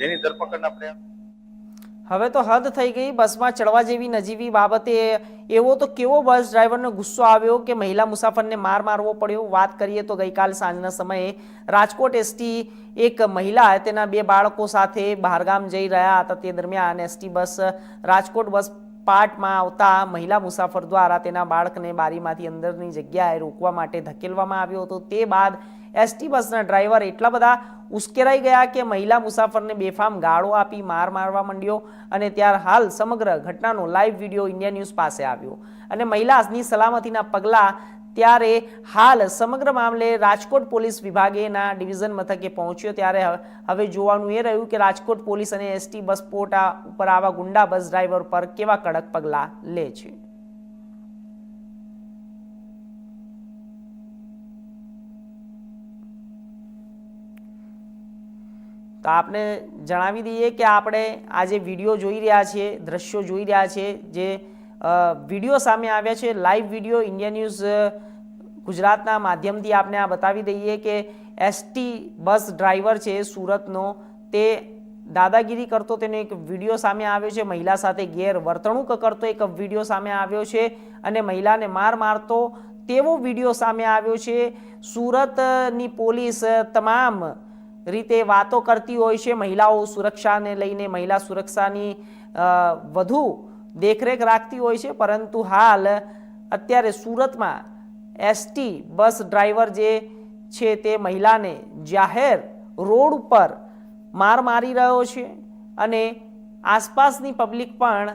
જેની ધરપકડના પ્રયાસ? હવે તો હદ થઈ ગઈ, બસમાં ચડવા જેવી નજીવી બાબતે એવો તો કેવો બસ ડ્રાઈવરનો ગુસ્સો આવ્યો કે મહિલા મુસાફરને માર મારવો પડ્યો? વાત કરીએ તો ગઈકાલ સાંજના સમયે રાજકોટ એસટી એક મહિલા તેના બે બાળકો સાથે બહારગામ જઈ રહ્યા હતા. તે દરમિયાન એસટી બસ, રાજકોટ બસ પાર્ટમાં આવતા મહિલા મુસાફર દ્વારા તેના બાળકને બારીમાંથી અંદરની જગ્યાએ રોકવા માટે ધકેલવામાં આવ્યો હતો. તે બાદ એસટી બસના ડ્રાઈવર એટલા બધા ઉશ્કેરાઈ ગયા કે મહિલા મુસાફરને બેફામ ગાળો આપી માર મારવા માંડ્યો અને ત્યાર હાલ સમગ્ર ઘટનાનો લાઈવ વીડિયો ઇન્ડિયા ન્યૂઝ પાસે આવ્યો. અને મહિલાની સલામતીના પગલાં ત્યારે હાલ સમગ્ર મામલે રાજકોટ પોલીસ વિભાગેના ડિવિઝન મથકે પહોંચ્યો. ત્યારે હવે- જોવાનું એ રહ્યું કે રાજકોટ પોલીસ અને એસટી બસ પોર્ટા ઉપર આવા ગુંડા બસ ડ્રાઈવર પર કેવા કડક પગલાં લે છે. તો આપને જણાવી દઈએ કે આપણે આ જે વીડિયો જોઈ રહ્યા છીએ, દ્રશ્યો જોઈ રહ્યા છીએ, જે વીડિયો સામે આવ્યા છે લાઈવ વીડિયો ઇન્ડિયા ન્યૂઝ ગુજરાતના માધ્યમથી આપને આ બતાવી દઈએ કે એસટી બસ ડ્રાઈવર છે સુરતનો, તે દાદાગીરી કરતો તેનો એક વીડિયો સામે આવ્યો છે, મહિલા સાથે ગેરવર્તણૂક કરતો એક વીડિયો સામે આવ્યો છે અને મહિલાને માર મારતો તેવો વીડિયો સામે આવ્યો છે. સુરતની પોલીસ તમામ રીતે વાતો કરતી હોય છે. મહિલાઓ સુરક્ષાને લઈને મહિલા સુરક્ષાની વધુ દેખરેખ રાખતી હોય છે. પરંતુ હાલ અત્યારે સુરતમાં એસટી બસ ડ્રાઈવર જે છે તે મહિલાને જાહેર રોડ ઉપર માર મારી રહ્યો છે અને આસપાસની પબ્લિક પણ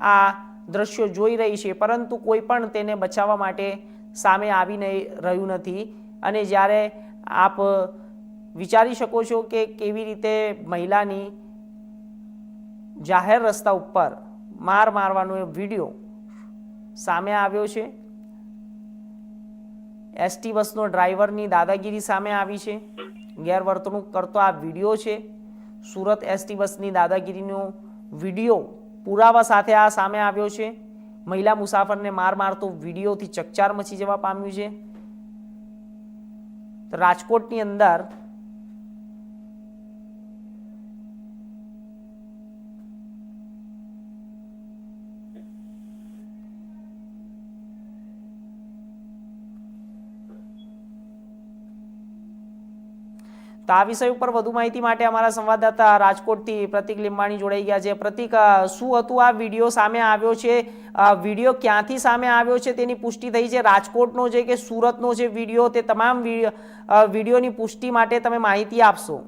આ દ્રશ્યો જોઈ રહી છે. પરંતુ કોઈ પણ તેને બચાવવા માટે સામે આવી નહીં રહ્યું નથી. અને જ્યારે આપ વિચારી શકો છો કે કેવી રીતે મહિલાની જાહેર રસ્તા ઉપર માર મારવાનો એ વીડિયો સામે આવ્યો છે. એસટી બસનો ડ્રાઈવરની દાદાગીરી સામે આવી છે. ગેરવર્તણૂક કરતો આ વીડિયો છે. સુરત એસટી બસની દાદાગીરીનો વીડિયો પુરાવા સાથે આ સામે આવ્યો છે. મહિલા મુસાફરને માર મારતો વિડીયોથી ચકચાર મચી જવા પામ્યું છે. રાજકોટની અંદર તો આ વિષય ઉપર વધુ માહિતી માટે અમારા સંવાદદાતા રાજકોટથી પ્રતિક લીંબાણી જોડાઈ ગયા છે. પ્રતિક શું હતું? આ વીડિયો સામે આવ્યો છે. વીડિયો ક્યાંથી સામે આવ્યો છે તેની પુષ્ટિ થઈ છે. રાજકોટનો છે કે સુરતનો છે વીડિયો તે તમામ વીડિયો વિડીયોની પુષ્ટિ માટે તમે માહિતી આપશો.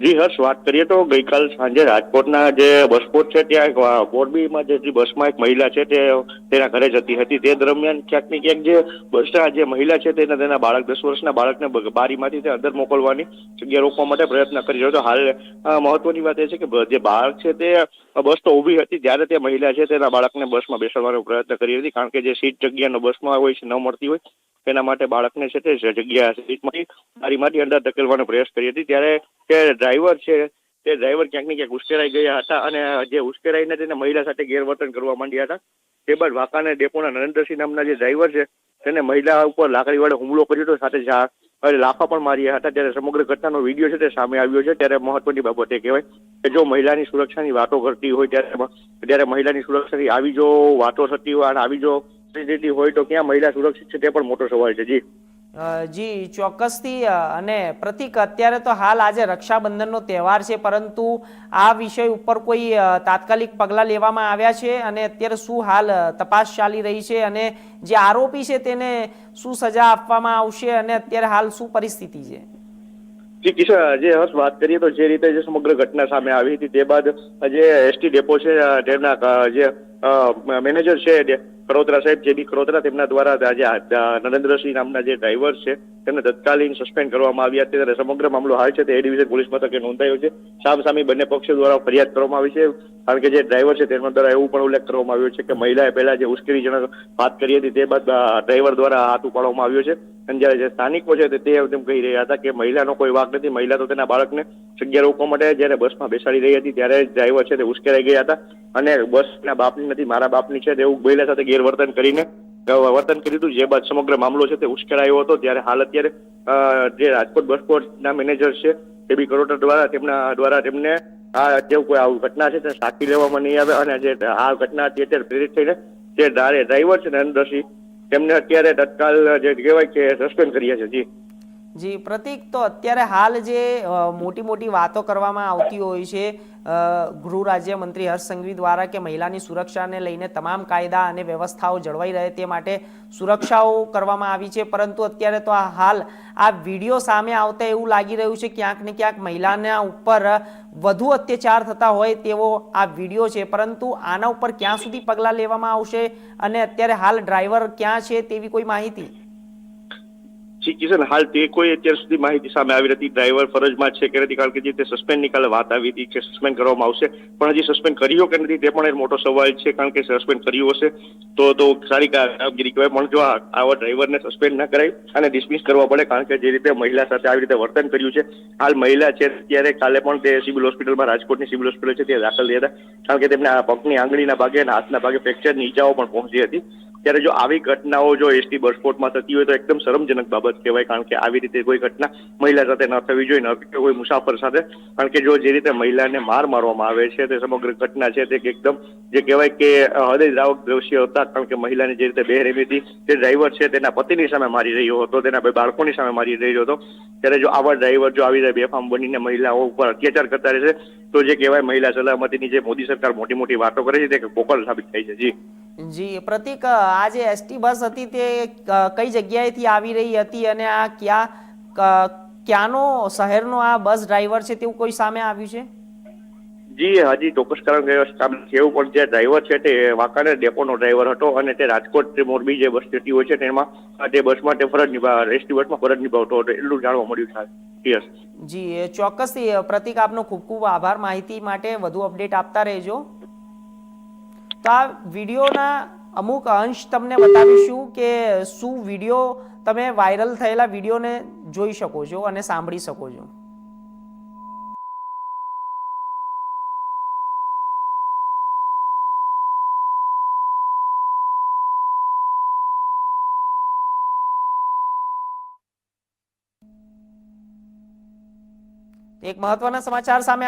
જી હર્ષ વાત કરીએ તો ગઈકાલ સાંજે રાજકોટના જે બસપોર્ટ છે, ત્યાં મોરબીમાં જે બસમાં એક મહિલા છે, તે, તેના ઘરે જતી હતી. તે દરમિયાન ક્યાંક ક્યાંક જે બસના જે મહિલા છે, તેને, તેના બાળક, દસ વર્ષના બાળકને બારીમાંથી તે અંદર મોકલવાની જગ્યા રોકવા માટે પ્રયત્ન કરી રહ્યો હતો. હાલ મહત્વની વાત એ છે કે જે બાળક છે, તે બસ તો ઊભી હતી. ત્યારે તે મહિલા છે તેના બાળકને બસમાં બેસાડવાનો પ્રયત્ન કરી હતી. કારણ કે જે સીટ જગ્યાનો બસમાં હોય છે, ન મળતી હોય, તેના માટે બાળકને છે તે જગ્યા સીટમાંથી બારીમાંથી અંદર ધકેલવાનો પ્રયાસ કરી હતી. ત્યારે તે ડ્રાઈવર છે, તે ડ્રાઈવર ક્યાંક ને ક્યાંક ઉશ્કેરાઈ ગયા હતા અને જે ઉશ્કેરાઈને તેને મહિલા સાથે ગેરવર્તન કરવા માંડ્યા હતા. તે બાદ વાંકાને ડેપોના નરેન્દ્રસિંહ નામના જે ડ્રાઈવર છે, તેને મહિલા ઉપર લાકડી વડે હુમલો કર્યો હતો. સાથે લાફા પણ માર્યા હતા. ત્યારે સમગ્ર ઘટનાનો વીડિયો છે તે સામે આવ્યો છે. ત્યારે મહત્વની બાબત એ કહેવાય કે જો મહિલાની સુરક્ષાની વાતો કરતી હોય ત્યારે ત્યારે મહિલાની સુરક્ષાની આવી જો વાતો થતી હોય અને આવી જો હોય તો ક્યાં મહિલા સુરક્ષિત છે તે પણ મોટો સવાલ છે. જી. જી, ચોક્કસથી અને પ્રતિક અત્યારે તો હાલ આજે રક્ષાબંધનનો તહેવાર છે, પરંતુ આ વિષય ઉપર કોઈ તાત્કાલિક પગલાં લેવામાં આવ્યા છે? અને અત્યારે શું હાલ તપાસ ચાલી રહી છે? અને જે આરોપી છે તેને શું સજા આપવામાં આવશે? અને અત્યારે હાલ શું પરિસ્થિતિ છે? જી, કિશન જે હર્ષ, વાત કરીએ તો જે રીતે જે સમગ્ર ઘટના સામે આવી હતી, તે બાદ જે એસટી ડેપો છે તેમના જે મેનેજર છે કરોત્રા સાહેબ, જે બી કરોત્રા તેમના દ્વારા આજે નરેન્દ્રસિંહ નામના જે ડ્રાઈવર છે, તેમને તત્કાલીન સસ્પેન્ડ કરવામાં આવ્યા ત્યારે સમગ્ર મામલો હાલ છે. તે એ ડિવિઝન પોલીસ મથકે નોંધાયો છે. સામસામે બંને પક્ષો દ્વારા ફરિયાદ કરવામાં આવી છે. કારણ કે જે ડ્રાઈવર છે, તેમના દ્વારા એવું પણ ઉલ્લેખ કરવામાં આવ્યો છે કે મહિલાએ પહેલા જે ઉશ્કેરીજનક વાત કરી હતી, તે બાદ ડ્રાઈવર દ્વારા હાથ ઉપાડવામાં આવ્યો છે. અને જ્યારે જે સ્થાનિકો છે તે તે તેમ કહી રહ્યા હતા કે મહિલાનો કોઈ વાક નથી. મહિલા તો તેના બાળકને જગ્યા રોકવા માટે જ્યારે બસમાં બેસાડી રહી હતી ત્યારે ડ્રાઈવર છે તે ઉશ્કેરાઈ ગયા હતા. અને બસના બાપની નથી, મારા બાપની છે તેવું મહિલા સાથે ગેરવર્તન કરીને વર્તન કર્યું હતું. જે બાદ સમગ્ર મામલો છે તે ઉશ્કેરાયો હતો. ત્યારે હાલ અત્યારે જે રાજકોટ બસ પોર્ટના મેનેજર છે એબી કરોટર દ્વારા તેમના દ્વારા તેમને આ જે કોઈ આવું ઘટના છે તે સાચી લેવામાં નહીં આવે. અને જે આ ઘટના અત્યારે તે પ્રેરિત થઈને જે ડ્રાઈવર છે નરેન્દ્રસિંહ તેમને અત્યારે તત્કાલ જે કહેવાય કે સસ્પેન્ડ કર્યા છે જી. જી, પ્રતિક તો અત્યારે હાલ જે મોટી મોટી વાતો કરવામાં આવતી હોય છે ગૃહ રાજ્યમંત્રી હર્ષ સંઘવી દ્વારા કે મહિલાની સુરક્ષાને લઈને તમામ કાયદા અને વ્યવસ્થાઓ જળવાઈ રહે તે માટે સુરક્ષાઓ કરવામાં આવી છે. પરંતુ અત્યારે તો આ હાલ, આ વીડિયો સામે આવતા એવું લાગી રહ્યું છે ક્યાંક ને ક્યાંક મહિલાના ઉપર વધુ અત્યાચાર થતા હોય તેવો આ વીડિયો છે. પરંતુ આના ઉપર ક્યાં સુધી પગલાં લેવામાં આવશે અને અત્યારે હાલ ડ્રાઈવર ક્યાં છે તેવી કોઈ માહિતી? કિશન હાલ તે કોઈ અત્યાર સુધી માહિતી સામે આવી નથી. ડ્રાઈવર ફરજમાં છે કે નથી, કારણ કે જે તે સસ્પેન્ડની કાલે વાત આવી હતી કે સસ્પેન્ડ કરવામાં આવશે. પણ હજી સસ્પેન્ડ કર્યો કે નથી તે પણ એક મોટો સવાલ છે, કારણ કે સસ્પેન્ડ કર્યું હશે. તો તો સારી કામગીરી કહેવાય. પણ જો આવા ડ્રાઈવરને સસ્પેન્ડ ના કરાય અને ડિસમિસ કરવા પડે, કારણ કે જે રીતે મહિલા સાથે આવી રીતે વર્તન કર્યું છે, હાલ મહિલા છે ત્યારે કાલે પણ તે સિવિલ હોસ્પિટલમાં રાજકોટની સિવિલ હોસ્પિટલ છે તે દાખલ થયા હતા. કારણ કે તેમને પગની આંગળીના ભાગે અને હાથના ભાગે ફ્રેક્ચરની ઈજાઓ પણ પહોંચી હતી. ત્યારે જો આવી ઘટનાઓ જો એસટી બસ સ્પોર્ટમાં થતી હોય તો એકદમ શરમજનક બાબત કહેવાય, કારણ કે આવી રીતે કોઈ ઘટના મહિલા સાથે ન થવી જોઈએ, ન કે કોઈ મુસાફર સાથે. કારણ કે જો જે રીતે મહિલાને માર મારવામાં આવે છે, તે સમગ્ર ઘટના છે, તે એકદમ જે કહેવાય કે હૃદયદ્રાવક દ્રશ્ય હતા, કારણ કે મહિલાને જે રીતે બેરહેમી હતી તે ડ્રાઈવર છે, તેના પતિની સામે મારી રહ્યો હતો, તેના બે બાળકોની સામે મારી રહ્યો હતો. ત્યારે જો આવા ડ્રાઈવર જો આવી રીતે બેફામ બનીને મહિલાઓ ઉપર અત્યાચાર કરતા રહેશે તો જે કહેવાય મહિલા સલામતીની જે મોદી સરકાર મોટી મોટી વાતો કરે છે, તે પોકળ સાબિત થાય છે. જી. જી પ્રતિક આ જે એસટી બસ હતી તે કઈ જગ્યાએથી આવી રહી હતી અને આ ક્યાં ક્યાંનો શહેરનો આ બસ ડ્રાઈવર છે તેવું કોઈ સામે આવ્યું છે? જી હજી ચોક્કસ કારણ સામે છે એવું પણ જે ડ્રાઈવર છે તે વાંકાનેર ડેપોનો ડ્રાઈવર હતો અને તે રાજકોટ તે મોરબી જે બસ જતી હોય છે તેમાં તે બસમાં તે ફરજ નિભાવ એસટી બસમાં ફરજ નિભાવતો હતો એટલું જાણવા મળ્યું છે. યસ. જી ચોક્કસથી પ્રતિક આપનો ખૂબ ખૂબ આભાર. માહિતી માટે વધુ અપડેટ આપતા રહેજો. તો આ વિડીયોના અમુક અંશ તમને બતાવીશું કે શું વીડિયો તમે વાયરલ થયેલા વિડીયોને જોઈ શકો છો અને સાંભળી શકો છો. એક મહત્વના સમાચાર સામે